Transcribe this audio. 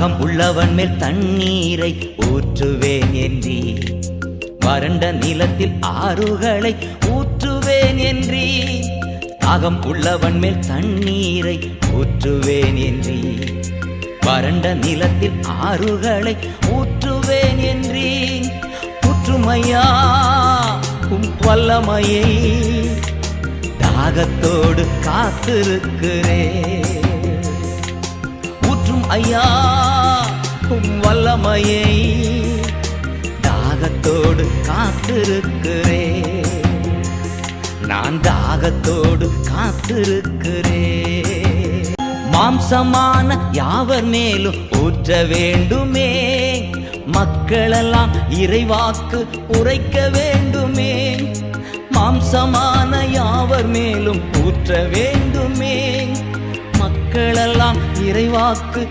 தாகம் உள்ளவன் மேல் தண்ணீரை ஊற்றுவேன் என்றி. வறண்ட நிலத்தில் ஆறுகளை ஊற்றுவேன் என்றி. தாகம் உள்ளவன் மேல் தண்ணீரை ஊற்றுவேன் என்றி. வறண்ட நிலத்தில் ஆறுகளை ஊற்றுவேன் என்றி. ஊற்றுமையா உம் வல்லமையை தாகத்தோடு காத்திருக்கிறேன். ஊற்றும் ஐயா வல்லமையை தாகத்தோடு காத்திருக்கிறே நான் தாகத்தோடு காத்திருக்கிறே மாம்சமான யாவர் மேலும் ஊற்ற வேண்டுமே? மக்களெல்லாம் இறைவாக்கு உரைக்க வேண்டுமே? மாம்சமான யாவர் மேலும் ஊற்ற வேண்டுமே? மக்களெல்லாம் இறைவாக்கு